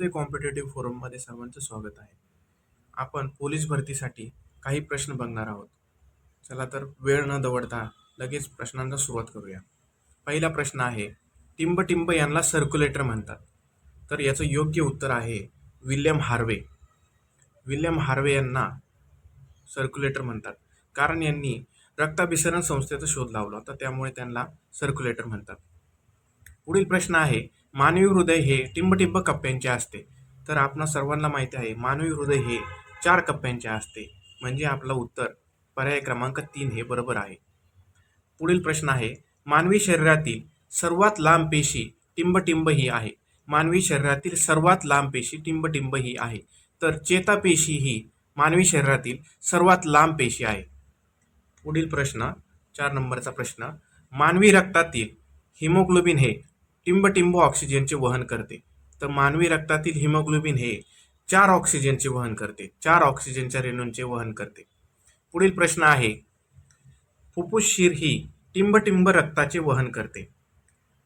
ते कॉम्पिटेटिव्ह फोरममध्ये सर्वांचं स्वागत आहे. आपण पोलीस भरतीसाठी काही प्रश्न बघणार आहोत. चला तर वेळ न दवडता लगेच प्रश्नांना सुरुवात करूया. पहिला प्रश्न आहे टिंब टिंब यांना सर्क्युलेटर म्हणतात. तर याचं योग्य उत्तर आहे विल्यम हार्वे. विल्यम हार्वे यांना सर्क्युलेटर म्हणतात. कारण यांनी रक्ताभिसरण संस्थेचा शोध लावला होता त्यामुळे त्यांना सर्क्युलेटर म्हणतात. पुढील प्रश्न आहे मानवी हृदय हे टिंबटिंब कप्प्यांचे असते. तर आपणा सर्वांना माहिती आहे मानवी हृदय हे चार कप्प्यांचे असते. म्हणजे आपलं उत्तर पर्याय क्रमांक तीन हे बरोबर आहे. पुढील प्रश्न आहे मानवी शरीरातील सर्वात लांब पेशी टिंबटिंब ही आहे. मानवी शरीरातील सर्वात लांब पेशी टिंबटिंब ही आहे. तर चेतापेशी ही मानवी शरीरातील सर्वात लांब पेशी आहे. पुढील प्रश्न चार नंबरचा प्रश्न मानवी रक्तातील हिमोग्लोबिन हे टिंबटिंब ऑक्सिजनचे वहन करते. तर मानवी रक्तातील हिमोग्लोबिन हे चार ऑक्सिजनचे वहन करते. चार ऑक्सिजनच्या रेणूंचे वहन करते. पुढील प्रश्न आहे फुफ्फुस शिर ही टिंबटिंब रक्ताचे वहन करते.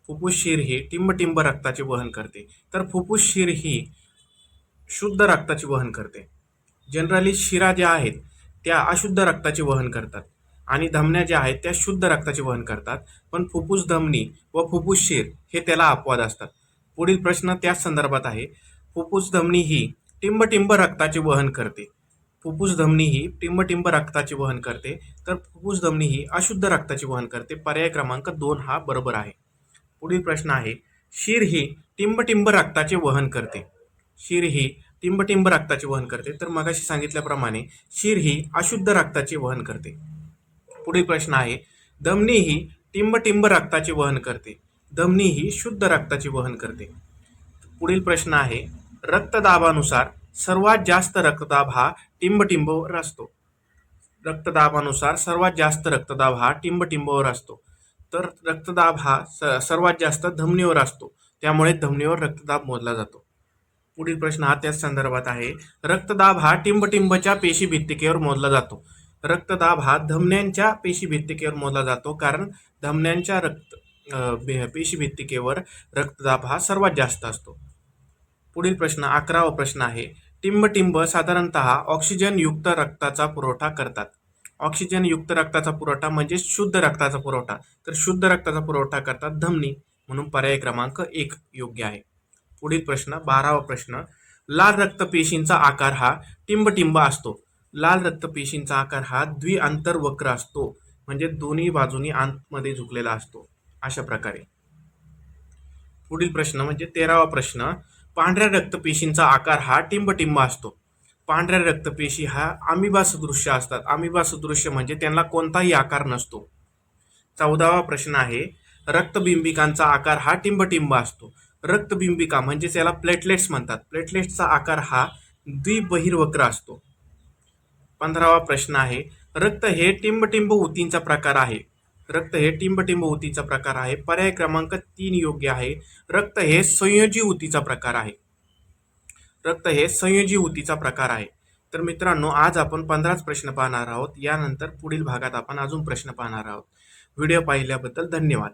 फुफ्फुस शिर ही टिंबटिंब रक्ताचे वहन करते. तर फुफ्फुस शिर ही शुद्ध रक्ताचे वहन करते. जनरली शिरा ज्या आहेत त्या अशुद्ध रक्ताचे वहन करतात. आणि धमन्या ज्या आहेत त्या शुद्ध रक्ताचे वहन करतात. पण फुफ्फुस धमनी व फुफ्फुस शिर हे त्याला अपवाद असतात. पुढील प्रश्न त्याच संदर्भात आहे. फुफ्फुस धमनी ही टिंबटिंब रक्ताचे वहन करते. फुफ्फुस धमनी ही टिंबटिंब रक्ताचे वहन करते. तर फुफ्फुस धमनी ही अशुद्ध रक्ताचे वहन करते. पर्याय क्रमांक दोन हा बरोबर आहे. पुढील प्रश्न आहे. शिर ही टिंबटिंब रक्ताचे वहन करते. शिर ही टिंबटिंब रक्ताचे वहन करते. तर मगाशी सांगितल्याप्रमाणे शिर ही अशुद्ध रक्ताचे वहन करते. पुढील प्रश्न आहे धमनी ही टिंबटिंब रक्ताचे वहन करते. धमनी ही शुद्ध रक्ताचे वहन करते. पुढील प्रश्न आहे रक्तदाबानुसार सर्वात जास्त रक्तदाब हा टिंबटिंबवर असतो. रक्तदाबानुसार सर्वात जास्त रक्तदाब हा टिंबटिंबवर असतो. तर रक्तदाब हा स सर्वात जास्त धमनीवर असतो. त्यामुळे धमनीवर रक्तदाब मोजला जातो. पुढील प्रश्न हा त्याच संदर्भात आहे रक्तदाब हा टिंबटिंबच्या पेशी भित्तिकेवर मोजला जातो. रक्तदाब हा धमन्यांच्या पेशी भित्तिकेवर मोजला जातो. कारण धमन्यांच्या रक्त पेशीभित्तिकेवर पेशी भित्तिकेवर रक्तदाब हा सर्वात जास्त असतो. पुढील प्रश्न अकरावा प्रश्न आहे. टिंबटिंब साधारणतः ऑक्सिजनयुक्त रक्ताचा पुरवठा करतात. ऑक्सिजनयुक्त रक्ताचा पुरवठा म्हणजे शुद्ध रक्ताचा पुरवठा. तर शुद्ध रक्ताचा पुरवठा करतात धमनी म्हणून पर्याय क्रमांक एक योग्य आहे. पुढील प्रश्न बारावा प्रश्न. लाल रक्तपेशींचा आकार हा टिंबटिंब असतो. लाल रक्तपेशींचा आकार हा द्विअंतर्वक्र असतो म्हणजे दोन्ही बाजूनी आतमध्ये झुकलेला असतो अशा प्रकारे. पुढील प्रश्न म्हणजे तेरावा प्रश्न पांढऱ्या रक्तपेशींचा आकार हा टिंबटिंब असतो. पांढऱ्या रक्तपेशी हा आमिबा सदृश्य असतात. आमिबा सदृश्य म्हणजे त्यांना कोणताही आकार नसतो. चौदावा प्रश्न आहे रक्तबिंबिकांचा आकार हा टिंबटिंब असतो. रक्तबिंबिका म्हणजे त्याला प्लेटलेट्स म्हणतात. प्लेटलेट्सचा आकार हा द्विबहिर्वक्र असतो. पंधरावा प्रश्न आहे रक्त हे टिंबटिंब ऊतींचा प्रकार आहे. रक्त हे टिंबटिंब ऊतीचा प्रकार आहे. पर्याय क्रमांक तीन योग्य आहे. रक्त हे संयोजी ऊतीचा प्रकार आहे. रक्त हे संयोजी ऊतीचा प्रकार आहे. तर मित्रांनो आज आपण पंधराच प्रश्न पाहणार आहोत. यानंतर पुढील भागात आपण अजून प्रश्न पाहणार आहोत. व्हिडिओ पाहिल्याबद्दल धन्यवाद.